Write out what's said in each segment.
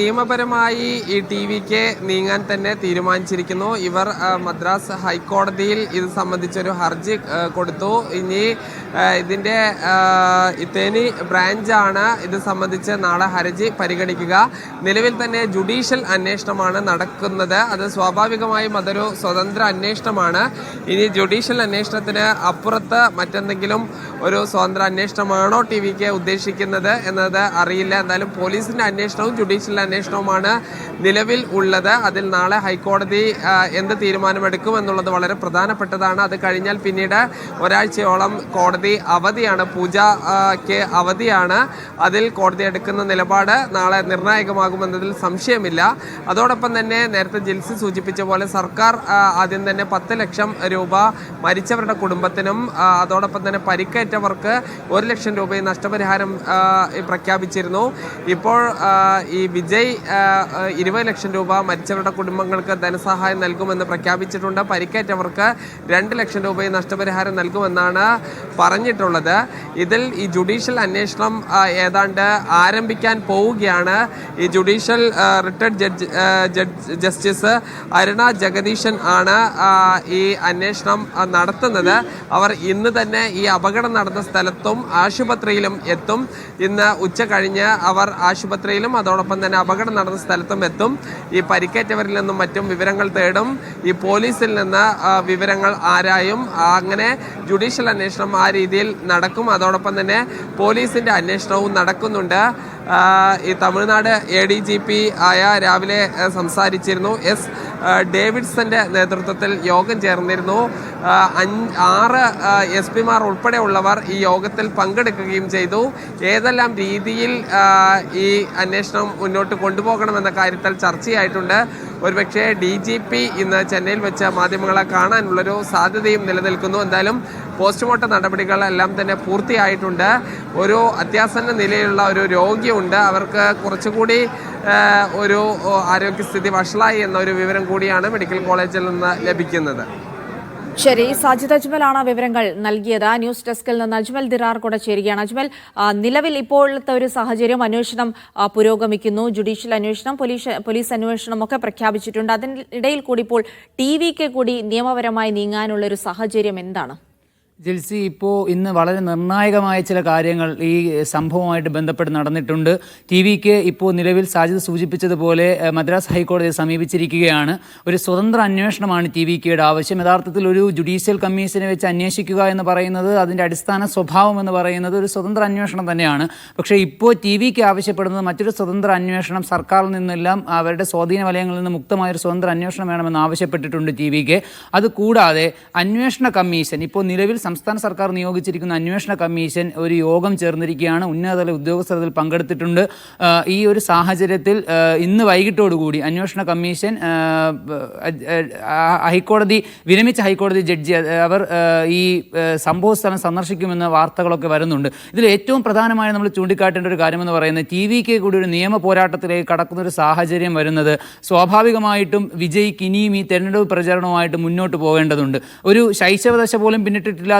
നിയമപരമായി ഈ ടി വിക്ക് നീങ്ങാൻ തന്നെ തീരുമാനിച്ചിരിക്കുന്നു. ഇവർ മദ്രാസ് ഹൈക്കോടതിയിൽ ഇത് സംബന്ധിച്ചൊരു ഹർജി കൊടുത്തു. ഇനി ഇതിന്റെ തേനി ബ്രാഞ്ചാണ്. ഇത് സംബന്ധിച്ച് നാളെ ഹർജി പരിഗണിക്കുക. നിലവിൽ തന്നെ ജുഡീഷ്യൽ അന്വേഷണമാണ് നടക്കുന്നത്. അത് സ്വാഭാവികമായും അതൊരു സ്വതന്ത്ര അന്വേഷണമാണ്. ഇനി ജുഡീഷ്യൽ അന്വേഷണത്തിന് അപ്പുറത്ത് മറ്റെന്തെങ്കിലും ഒരു സ്വതന്ത്ര അന്വേഷണമാണോ ടി വിക്ക് ഉദ്ദേശിക്കുന്നത് എന്നത് അറിയില്ല. എന്തായാലും പോലീസിന്റെ അന്വേഷണവും ജുഡീഷ്യൽ അന്വേഷണവുമാണ് നിലവിൽ ഉള്ളത്. അതിൽ നാളെ ഹൈക്കോടതി എന്ത് തീരുമാനമെടുക്കും എന്നുള്ളത് വളരെ പ്രധാനപ്പെട്ടതാണ്. അത് കഴിഞ്ഞാൽ പിന്നീട് ഒരാഴ്ചയോളം കോടതി അവധിയാണ്. പൂജയ്ക്ക് അവധിയാണ്. അതിൽ കോടതി എടുക്കുന്ന നിലപാട് നാളെ നിർണായകമാകുമെന്നതിൽ സംശയമില്ല. അതോടൊപ്പം തന്നെ നേരത്തെ ജിൽസി സൂചിപ്പിച്ച പോലെ സർക്കാർ ആദ്യം തന്നെ പത്ത് ലക്ഷം രൂപ മരിച്ചവരുടെ കുടുംബത്തിനും അതോടൊപ്പം തന്നെ പരിക്കേറ്റവർക്ക് ഒരു ലക്ഷം രൂപയും നഷ്ടപരിഹാരം പ്രഖ്യാപിച്ചിരുന്നു. ഇപ്പോൾ ഈ വിജയ് ഇരുപത് ലക്ഷം രൂപ മരിച്ചവരുടെ കുടുംബങ്ങൾക്ക് ധനസഹായം നൽകുമെന്ന് പ്രഖ്യാപിച്ചിട്ടുണ്ട്. പരിക്കേറ്റവർക്ക് രണ്ട് ലക്ഷം രൂപയും നഷ്ടപരിഹാരം നൽകുമെന്നാണ് പറഞ്ഞിട്ടുള്ളത്. ഇതിൽ ഈ ജുഡീഷ്യൽ അന്വേഷണം ഏതാണ്ട് ആരംഭിക്കാൻ പോവുകയാണ്. ഈ judicial retired judge justice Aruna Jagadeesan ആണ് ഈ അന്വേഷണം നടത്തുന്നത്. അവർ ഇന്ന് തന്നെ ഈ അപകടം നടന്ന സ്ഥലത്തും ആശുപത്രിയിലും എത്തും. ഇന്ന് ഉച്ച കഴിഞ്ഞ് അവർ ആശുപത്രിയിലും അതോടൊപ്പം തന്നെ അപകടം നടന്ന സ്ഥലത്തും എത്തും. ഈ പരിക്കേറ്റവരിൽ നിന്നും മറ്റും വിവരങ്ങൾ തേടും. ഈ പോലീസിൽ നിന്ന് വിവരങ്ങൾ ആരായും അങ്ങനെ ജുഡീഷ്യൽ അന്വേഷണം ആ രീതിയിൽ നടക്കും. അതോടൊപ്പം തന്നെ പോലീസിന്റെ അന്വേഷണവും നടക്കുന്നുണ്ട്. ഈ Tamil Nadu A D G P ആയ രാവിലെ സംസാരിച്ചിരുന്നു. എസ് ഡേവിഡ്സന്റെ നേതൃത്വത്തിൽ യോഗം ചേർന്നിരുന്നു. ആറ് എസ് പിമാർ ഉൾപ്പെടെയുള്ളവർ ഈ യോഗത്തിൽ പങ്കെടുക്കുകയും ചെയ്തു. ഏതെല്ലാം രീതിയിൽ ഈ അന്വേഷണം മുന്നോട്ട് കൊണ്ടുപോകണമെന്ന കാര്യത്തിൽ ചർച്ചയായിട്ടുണ്ട്. ഒരുപക്ഷെ ഡി ജി പി ഇന്ന് ചെന്നൈയിൽ വെച്ച് മാധ്യമങ്ങളെ കാണാനുള്ളൊരു സാധ്യതയും നിലനിൽക്കുന്നു. എന്തായാലും പോസ്റ്റ്മോർട്ടം നടപടികൾ എല്ലാം തന്നെ പൂർത്തിയായിട്ടുണ്ട്. ഒരു അത്യാസന്ന നിലയിലുള്ള ഒരു രോഗിയുണ്ട്. അവർക്ക് കുറച്ചുകൂടി ഒരു ആരോഗ്യസ്ഥിതി വഷളായി എന്നൊരു വിവരം കൂടിയാണ് മെഡിക്കൽ കോളേജിൽ നിന്ന് ലഭിക്കുന്നത്. ശരി സാജിദ് അജ്മലാണ് വിവരങ്ങൾ നൽകിയത്. ന്യൂസ് ഡെസ്കിൽ നിന്ന് അജ്മൽ ദിറാർ കൂടെ ചേരുകയാണ്. അജ്മൽ നിലവിൽ ഇപ്പോഴത്തെ ഒരു സാഹചര്യം അന്വേഷണം പുരോഗമിക്കുന്നു. ജുഡീഷ്യൽ അന്വേഷണം പോലീസ് പോലീസ് അന്വേഷണം ഒക്കെ പ്രഖ്യാപിച്ചിട്ടുണ്ട്. അതിനിടയിൽ കൂടി ഇപ്പോൾ ടി വിക്ക് കൂടി നിയമപരമായി നീങ്ങാനുള്ള ഒരു സാഹചര്യം എന്താണ്? ജിൽസി ഇപ്പോൾ ഇന്ന് വളരെ നിർണായകമായ ചില കാര്യങ്ങൾ ഈ സംഭവവുമായിട്ട് ബന്ധപ്പെട്ട് നടന്നിട്ടുണ്ട്. ടി വിക്ക് ഇപ്പോൾ നിലവിൽ സാജിദ് സൂചിപ്പിച്ചതുപോലെ മദ്രാസ് ഹൈക്കോടതിയെ സമീപിച്ചിരിക്കുകയാണ്. ഒരു സ്വതന്ത്ര അന്വേഷണമാണ് ടി വിക്കയുടെ ആവശ്യം. യഥാർത്ഥത്തിൽ ഒരു ജുഡീഷ്യൽ കമ്മീഷനെ വെച്ച് അന്വേഷിക്കുക എന്ന് പറയുന്നത് അതിന്റെ അടിസ്ഥാന സ്വഭാവം എന്ന് പറയുന്നത് ഒരു സ്വതന്ത്ര അന്വേഷണം തന്നെയാണ്. പക്ഷേ ഇപ്പോൾ ടി വിക്ക് ആവശ്യപ്പെടുന്നത് മറ്റൊരു സ്വതന്ത്ര അന്വേഷണം. സർക്കാരിൽ നിന്നെല്ലാം അവരുടെ സ്വാധീന വലയങ്ങളിൽ നിന്ന് മുക്തമായ ഒരു സ്വതന്ത്ര അന്വേഷണം വേണമെന്ന് ആവശ്യപ്പെട്ടിട്ടുണ്ട് ടി വിക്ക്. അതുകൂടാതെ അന്വേഷണ കമ്മീഷൻ ഇപ്പോൾ നിലവിൽ സംസ്ഥാന സർക്കാർ നിയോഗിച്ചിരിക്കുന്ന അന്വേഷണ കമ്മീഷൻ ഒരു യോഗം ചേർന്നിരിക്കുകയാണ്. ഉന്നതതല ഉദ്യോഗസ്ഥർ ഇതിൽ പങ്കെടുത്തിട്ടുണ്ട് ഈ ഒരു സാഹചര്യത്തിൽ ഇന്ന് വൈകിട്ടോടുകൂടി അന്വേഷണ കമ്മീഷൻ ഹൈക്കോടതി വിരമിച്ച ഹൈക്കോടതി ജഡ്ജി അവർ ഈ സംഭവ സ്ഥലം സന്ദർശിക്കുമെന്ന വാർത്തകളൊക്കെ വരുന്നുണ്ട്. ഇതിൽ ഏറ്റവും പ്രധാനമായി നമ്മൾ ചൂണ്ടിക്കാട്ടേണ്ട ഒരു കാര്യമെന്ന് പറയുന്നത് ടി വിക്ക് കൂടി ഒരു നിയമ പോരാട്ടത്തിലേക്ക് കടക്കുന്ന ഒരു സാഹചര്യം വരുന്നത് സ്വാഭാവികമായിട്ടും വിജയ്ക്ക് ഇനിയും ഈ തെരഞ്ഞെടുപ്പ് പ്രചരണവുമായിട്ട് മുന്നോട്ട് പോകേണ്ടതുണ്ട്. ഒരു ശൈശവദശ പോലും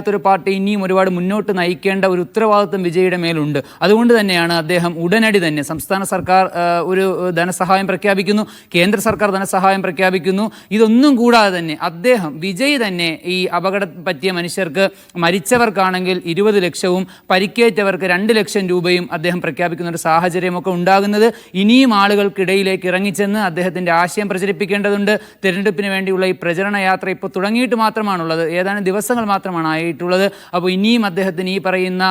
പിന്നിട്ടിട്ടില്ലാത്തൊരു പാർട്ടി ഇനിയും ഒരുപാട് മുന്നോട്ട് നയിക്കേണ്ട ഒരു ഉത്തരവാദിത്വം വിജയുടെ മേലുണ്ട്. അതുകൊണ്ട് തന്നെയാണ് അദ്ദേഹം ഉടനടി തന്നെ സംസ്ഥാന സർക്കാർ ഒരു ധനസഹായം പ്രഖ്യാപിക്കുന്നു കേന്ദ്ര സർക്കാർ ധനസഹായം പ്രഖ്യാപിക്കുന്നു. ഇതൊന്നും കൂടാതെ തന്നെ അദ്ദേഹം വിജയ് തന്നെ ഈ അപകടം പറ്റിയ മനുഷ്യർക്ക് മരിച്ചവർക്കാണെങ്കിൽ ഇരുപത് ലക്ഷവും പരിക്കേറ്റവർക്ക് രണ്ട് ലക്ഷം രൂപയും അദ്ദേഹം പ്രഖ്യാപിക്കുന്ന ഒരു സാഹചര്യമൊക്കെ ഉണ്ടാകുന്നത്. ഇനിയും ആളുകൾക്കിടയിലേക്ക് ഇറങ്ങിച്ചെന്ന് അദ്ദേഹത്തിന്റെ ആശയം പ്രചരിപ്പിക്കേണ്ടതുണ്ട്. തിരഞ്ഞെടുപ്പിന് വേണ്ടിയുള്ള ഈ പ്രചരണ യാത്ര ഇപ്പോൾ തുടങ്ങിയിട്ട് മാത്രമാണുള്ളത്. ഏതാനും ദിവസങ്ങൾ മാത്രമാണ് ആയിട്ടുള്ളത്. അപ്പോൾ ഇനിയും അദ്ദേഹത്തിന് ഈ പറയുന്ന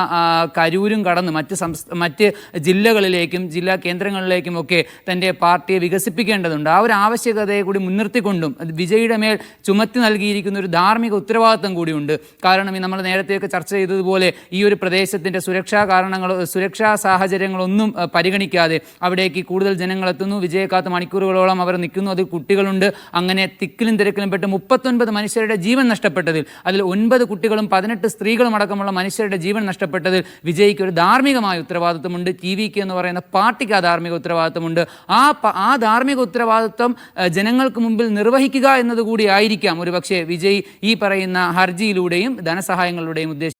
കരൂരും കടന്ന് മറ്റ് മറ്റ് ജില്ലകളിലേക്കും ജില്ലാ കേന്ദ്രങ്ങളിലേക്കും ഒക്കെ തന്റെ പാർട്ടിയെ വികസിപ്പിക്കേണ്ടതുണ്ട്. ആ ഒരു ആവശ്യകതയെ കൂടി മുൻനിർത്തിക്കൊണ്ടും വിജയിയുടെ മേൽ ചുമത്തി നൽകിയിരിക്കുന്ന ഒരു ധാർമ്മിക ഉത്തരവാദിത്വം കൂടിയുണ്ട്. കാരണം നമ്മൾ നേരത്തെയൊക്കെ ചർച്ച ചെയ്തതുപോലെ ഈ ഒരു പ്രദേശത്തിന്റെ സുരക്ഷാ കാരണങ്ങൾ സുരക്ഷാ സാഹചര്യങ്ങളൊന്നും പരിഗണിക്കാതെ അവിടേക്ക് കൂടുതൽ ജനങ്ങൾ എത്തുന്നു വിജയെ കാത്ത് മണിക്കൂറുകളോളം അവർ നിൽക്കുന്നു. അതിൽ കുട്ടികളുണ്ട്. അങ്ങനെ തിക്കിലും തിരക്കിലും പെട്ട് മുപ്പത്തൊൻപത് മനുഷ്യരുടെ ജീവൻ നഷ്ടപ്പെട്ടതിൽ അതിൽ ഒൻപത് കുട്ടികളും പതിനെട്ട് സ്ത്രീകളും അടക്കമുള്ള മനുഷ്യരുടെ ജീവൻ നഷ്ടപ്പെട്ടതിൽ വിജയ്ക്ക് ഒരു ധാർമ്മികമായ ഉത്തരവാദിത്വമുണ്ട്. ടി വിക്ക് എന്ന് പറയുന്ന പാർട്ടിക്ക് ആ ധാർമ്മിക ഉത്തരവാദിത്വമുണ്ട്. ആ ആ ധാർമ്മിക ഉത്തരവാദിത്വം ജനങ്ങൾക്ക് മുമ്പിൽ നിർവഹിക്കുക എന്നതുകൂടി ആയിരിക്കാം. ഒരുപക്ഷെ വിജയ് ഈ പറയുന്ന ഹർജിയിലൂടെയും ധനസഹായങ്ങളിലൂടെയും ഉദ്ദേശിക്കുന്നത്